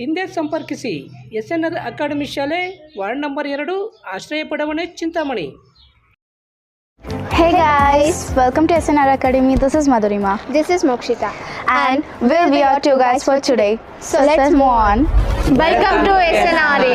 ಹಿಂದೆ ಸಂಪರ್ಕಿಸಿ S N R academy ಶಾಲೆ ವಾರ್ಡ್ ನಂಬರ್ ಎರಡು ಆಶ್ರಯ ಬಡಾವಣೆ Chintamani Hey guys, welcome to SNR Academy. This is Madhurima. This is Mokshita. And we'll be your two guys for today. So let's move on. Welcome to SNRA.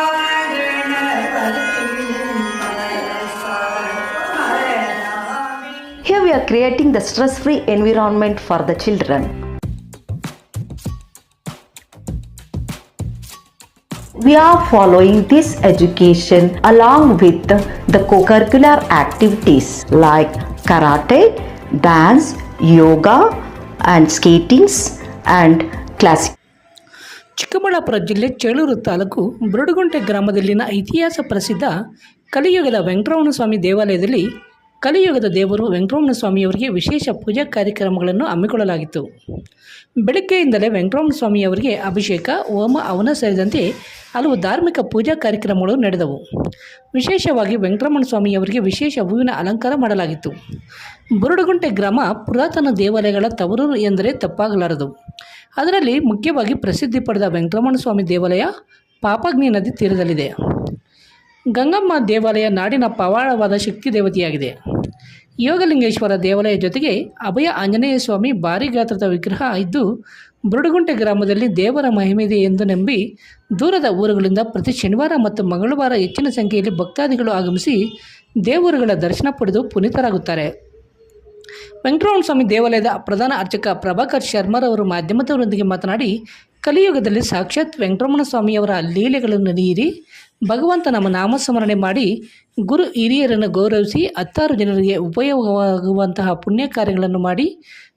are creating the stress free environment for the children. We are following this education along with the co-curricular activities like karate, dance, yoga and skating and classic Chikkaballapur ಜಿಲ್ಲೆ ಚೇಳೂರು ತಾಲೂಕು ಬುರುಡುಗುಂಟೆ ಗ್ರಾಮದಲ್ಲಿನ ಇತಿಹಾಸ ಪ್ರಸಿದ್ಧ ಕಲಿಯುಗದ ವೆಂಕಟರಮಣ ಸ್ವಾಮಿ ದೇವಾಲಯದಲ್ಲಿ ಕಲಿಯುಗದ ದೇವರು ವೆಂಕಟರಮಣ ಸ್ವಾಮಿಯವರಿಗೆ ವಿಶೇಷ ಪೂಜಾ ಕಾರ್ಯಕ್ರಮಗಳನ್ನು ಹಮ್ಮಿಕೊಳ್ಳಲಾಗಿತ್ತು. ಬೆಳಗ್ಗೆಯಿಂದಲೇ ವೆಂಕಟರಮಣ ಸ್ವಾಮಿಯವರಿಗೆ ಅಭಿಷೇಕ, ಹೋಮ, ಅವನ ಸೇರಿದಂತೆ ಹಲವು ಧಾರ್ಮಿಕ ಪೂಜಾ ಕಾರ್ಯಕ್ರಮಗಳು ನಡೆದವು. ವಿಶೇಷವಾಗಿ ವೆಂಕಟರಮಣ ಸ್ವಾಮಿಯವರಿಗೆ ವಿಶೇಷ ಹೂವಿನ ಅಲಂಕಾರ ಮಾಡಲಾಗಿತ್ತು. ಬುರುಡುಗುಂಟೆ ಗ್ರಾಮ ಪುರಾತನ ದೇವಾಲಯಗಳ ತವರೂರು ಎಂದರೆ ತಪ್ಪಾಗಲಾರದು. ಅದರಲ್ಲಿ ಮುಖ್ಯವಾಗಿ ಪ್ರಸಿದ್ಧಿ ಪಡೆದ ವೆಂಕಟರಮಣ ಸ್ವಾಮಿ ದೇವಾಲಯ, ಪಾಪಗ್ನಿ ನದಿ ತೀರದಲ್ಲಿದೆ. ಗಂಗಮ್ಮ ದೇವಾಲಯ ನಾಡಿನ ಪವಾಡವಾದ ಶಕ್ತಿ ದೇವತೆಯಾಗಿದೆ. ಯೋಗಲಿಂಗೇಶ್ವರ ದೇವಾಲಯ ಜೊತೆಗೆ ಅಭಯ ಆಂಜನೇಯ ಸ್ವಾಮಿ ಭಾರಿ ಗಾತ್ರದ ವಿಗ್ರಹ ಇದ್ದು, ಬುರುಡುಗುಂಟೆ ಗ್ರಾಮದಲ್ಲಿ ದೇವರ ಮಹಿಮೆಯಿದೆ ಎಂದು ನಂಬಿ, ದೂರದ ಊರುಗಳಿಂದ ಪ್ರತಿ ಶನಿವಾರ ಮತ್ತು ಮಂಗಳವಾರ ಹೆಚ್ಚಿನ ಸಂಖ್ಯೆಯಲ್ಲಿ ಭಕ್ತಾದಿಗಳು ಆಗಮಿಸಿ ದೇವರುಗಳ ದರ್ಶನ ಪಡೆದು ಪುನೀತರಾಗುತ್ತಾರೆ. ವೆಂಕಟರಮಣ ಸ್ವಾಮಿ ದೇವಾಲಯದ ಪ್ರಧಾನ ಅರ್ಚಕ ಪ್ರಭಾಕರ್ ಶರ್ಮರವರು ಮಾಧ್ಯಮದವರೊಂದಿಗೆ ಮಾತನಾಡಿ ಕಲಿಯುಗದಲ್ಲಿ ಸಾಕ್ಷಾತ್ ವೆಂಕಟರಮಣ ಸ್ವಾಮಿಯವರ ಲೀಲೆಗಳನ್ನು ನೀರಿ ಭಗವಂತ ನಮ್ಮ ನಾಮಸ್ಮರಣೆ ಮಾಡಿ ಗುರು ಹಿರಿಯರನ್ನು ಗೌರವಿಸಿ ಹತ್ತಾರು ಜನರಿಗೆ ಉಪಯೋಗವಾಗುವಂತಹ ಪುಣ್ಯ ಕಾರ್ಯಗಳನ್ನು ಮಾಡಿ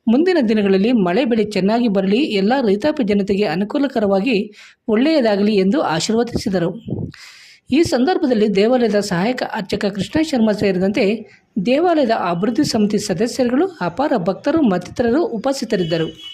ಮುಂದಿನ ದಿನಗಳಲ್ಲಿ ಮಳೆ ಬೆಳೆ ಚೆನ್ನಾಗಿ ಬರಲಿ, ಎಲ್ಲ ರೈತಾಪಿ ಜನತೆಗೆ ಅನುಕೂಲಕರವಾಗಿ ಒಳ್ಳೆಯದಾಗಲಿ ಎಂದು ಆಶೀರ್ವದಿಸಿದರು. ಈ ಸಂದರ್ಭದಲ್ಲಿ ದೇವಾಲಯದ ಸಹಾಯಕ ಅರ್ಚಕ ಕೃಷ್ಣ ಶರ್ಮಾ ಸೇರಿದಂತೆ ದೇವಾಲಯದ ಅಭಿವೃದ್ಧಿ ಸಮಿತಿ ಸದಸ್ಯರುಗಳು, ಅಪಾರ ಭಕ್ತರು ಮತ್ತಿತರರು ಉಪಸ್ಥಿತರಿದ್ದರು.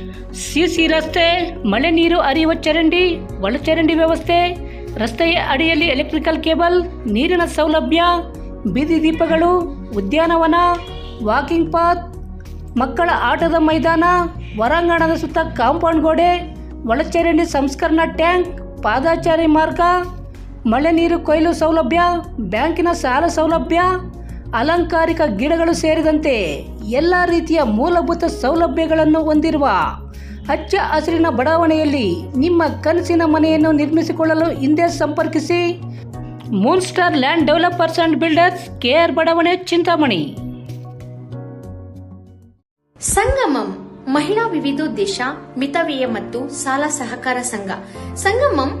ಸಿಸಿ ರಸ್ತೆ, ಮಳೆ ನೀರು ಅರಿಯುವ ಚರಂಡಿ, ಒಳಚರಂಡಿ ವ್ಯವಸ್ಥೆ, ರಸ್ತೆಯ ಅಡಿಯಲ್ಲಿ ಎಲೆಕ್ಟ್ರಿಕಲ್ ಕೇಬಲ್ ನೀರಿನ ಸೌಲಭ್ಯ, ಬೀದಿ ದೀಪಗಳು, ಉದ್ಯಾನವನ ವಾಕಿಂಗ್ ಪಾತ್ ಮಕ್ಕಳ ಆಟದ ಮೈದಾನ, ಹೊರಾಂಗಣದ ಸುತ್ತ ಕಾಂಪೌಂಡ್ ಗೋಡೆ, ಒಳಚರಂಡಿ ಸಂಸ್ಕರಣಾ ಟ್ಯಾಂಕ್, ಪಾದಾಚಾರಿ ಮಾರ್ಗ, ಮಳೆ ನೀರು ಕೊಯ್ಲು ಸೌಲಭ್ಯ, ಬ್ಯಾಂಕಿನ ಸಾಲ ಸೌಲಭ್ಯ ಅಲಂಕಾರಿಕ ಗಿಡಗಳು ಸೇರಿದಂತೆ ಎಲ್ಲ ರೀತಿಯ ಮೂಲಭೂತ ಸೌಲಭ್ಯಗಳನ್ನು ಹೊಂದಿರುವ ಹಚ್ಚ ಹಸಿರಿನ ಬಡಾವಣೆಯಲ್ಲಿ ನಿಮ್ಮ ಕನಸಿನ ಮನೆಯನ್ನು ನಿರ್ಮಿಸಿಕೊಳ್ಳಲು ಹಿಂದೆ ಸಂಪರ್ಕಿಸಿ. Moon star land developers and builders KR ಬಡಾವಣೆ, ಚಿಂತಾಮಣಿ. ಸಂಗಮಂ ಮಹಿಳಾ ವಿವಿಧೋದ್ದೇಶ, ಮಿತವ್ಯಯ ಮತ್ತು ಸಾಲ ಸಹಕಾರ ಸಂಘ. ಸಂಗಮಂ